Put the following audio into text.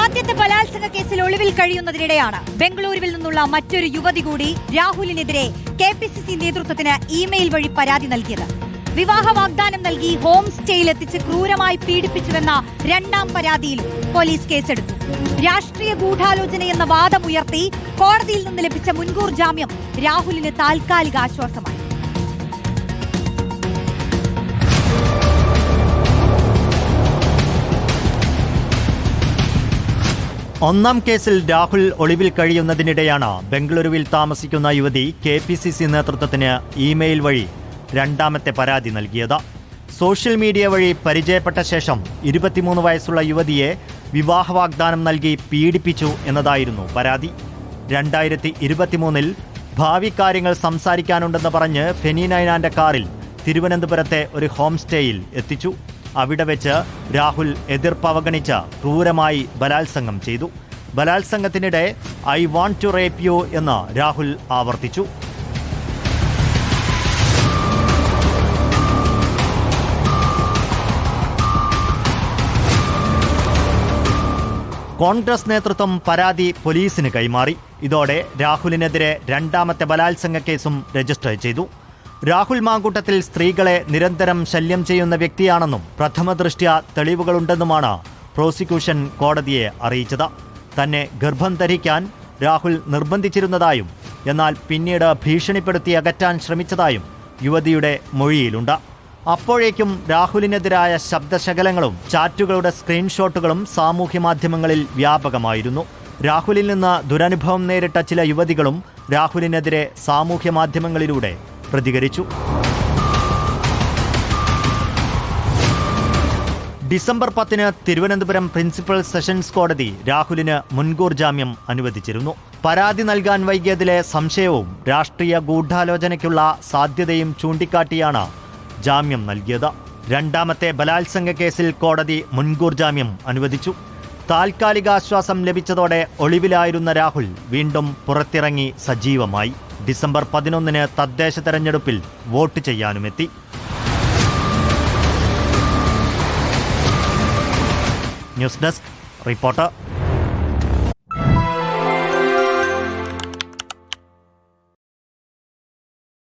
ആദ്യത്തെ ബലാത്സംഗ കേസിൽ ഒളിവിൽ കഴിയുന്നതിനിടെയാണ് ബംഗളൂരുവിൽ നിന്നുള്ള മറ്റൊരു യുവതി കൂടി രാഹുലിനെതിരെ കെ പി സി സി നേതൃത്വത്തിന് ഇമെയിൽ വഴി പരാതി നൽകിയത്. വിവാഹ വാഗ്ദാനം നൽകി ഹോം സ്റ്റേയിൽ എത്തിച്ച് ക്രൂരമായി പീഡിപ്പിച്ചുവെന്ന രണ്ടാം പരാതിയിൽ പോലീസ് കേസെടുത്തു. രാഷ്ട്രീയ ഗൂഢാലോചനയെന്ന വാദമുയർത്തി കോടതിയിൽ നിന്ന് ലഭിച്ച മുൻകൂർ ജാമ്യം രാഹുലിന് താൽക്കാലിക ആശ്വാസമായി. ഒന്നാം കേസിൽ രാഹുൽ ഒളിവിൽ കഴിയുന്നതിനിടെയാണ് ബംഗളൂരുവിൽ താമസിക്കുന്ന യുവതി കെ പി സി സി നേതൃത്വത്തിന് ഇമെയിൽ വഴി രണ്ടാമത്തെ പരാതി നൽകിയത്. സോഷ്യൽ മീഡിയ വഴി പരിചയപ്പെട്ട ശേഷം ഇരുപത്തിമൂന്ന് വയസ്സുള്ള യുവതിയെ വിവാഹ വാഗ്ദാനം നൽകി പീഡിപ്പിച്ചു എന്നതായിരുന്നു പരാതി. രണ്ടായിരത്തി ഇരുപത്തിമൂന്നിൽ ഭാവി കാര്യങ്ങൾ സംസാരിക്കാനുണ്ടെന്ന് പറഞ്ഞ് ഫെനി നൈനാന്റെ കാറിൽ തിരുവനന്തപുരത്തെ ഒരു ഹോം സ്റ്റേയിൽ എത്തിച്ചു. അവിടെ വെച്ച് രാഹുൽ എതിർപ്പ് അവഗണിച്ച് ക്രൂരമായി ബലാത്സംഗം ചെയ്തു. ബലാത്സംഗത്തിനിടെ I want to rape you എന്ന് രാഹുൽ ആവർത്തിച്ചു. കോൺഗ്രസ് നേതൃത്വം പരാതി പോലീസിന് കൈമാറി. ഇതോടെ രാഹുലിനെതിരെ രണ്ടാമത്തെ ബലാത്സംഗ കേസും രജിസ്റ്റർ ചെയ്തു. രാഹുൽ മാങ്കൂട്ടത്തിൽ സ്ത്രീകളെ നിരന്തരം ശല്യം ചെയ്യുന്ന വ്യക്തിയാണെന്നും പ്രഥമ ദൃഷ്ട്യ തെളിവുകളുണ്ടെന്നുമാണ് പ്രോസിക്യൂഷൻ കോടതിയെ അറിയിച്ചത്. തന്നെ ഗർഭം ധരിക്കാൻ രാഹുൽ നിർബന്ധിച്ചിരുന്നതായും എന്നാൽ പിന്നീട് ഭീഷണിപ്പെടുത്തി അകറ്റാൻ ശ്രമിച്ചതായും യുവതിയുടെ മൊഴിയിലുണ്ട്. അപ്പോഴേക്കും രാഹുലിനെതിരായ ശബ്ദശകലങ്ങളും ചാറ്റുകളുടെ സ്ക്രീൻഷോട്ടുകളും സാമൂഹ്യ മാധ്യമങ്ങളിൽ വ്യാപകമായിരുന്നു. രാഹുലിൽ നിന്ന് ദുരനുഭവം നേരിട്ട ചില യുവതികളും രാഹുലിനെതിരെ സാമൂഹ്യ മാധ്യമങ്ങളിലൂടെ പ്രതികരിച്ചു. ഡിസംബർ പത്തിന് തിരുവനന്തപുരം പ്രിൻസിപ്പൽ സെഷൻസ് കോടതി രാഹുലിന് മുൻകൂർ ജാമ്യം അനുവദിച്ചിരുന്നു. പരാതി നൽകാൻ വൈകിയതിലെ സംശയവും രാഷ്ട്രീയ ഗൂഢാലോചനയ്ക്കുള്ള സാധ്യതയും ചൂണ്ടിക്കാട്ടിയാണ് ജാമ്യം നൽകിയത്. രണ്ടാമത്തെ ബലാത്സംഗ കേസിൽ കോടതി മുൻകൂർ ജാമ്യം അനുവദിച്ചു. താൽക്കാലിക ആശ്വാസം ലഭിച്ചതോടെ ഒളിവിലായിരുന്ന രാഹുൽ വീണ്ടും പുറത്തിറങ്ങി സജീവമായി. ഡിസംബർ പതിനൊന്നിന് തദ്ദേശ തെരഞ്ഞെടുപ്പിൽ വോട്ട് ചെയ്യാനുമെത്തി. News desk reporter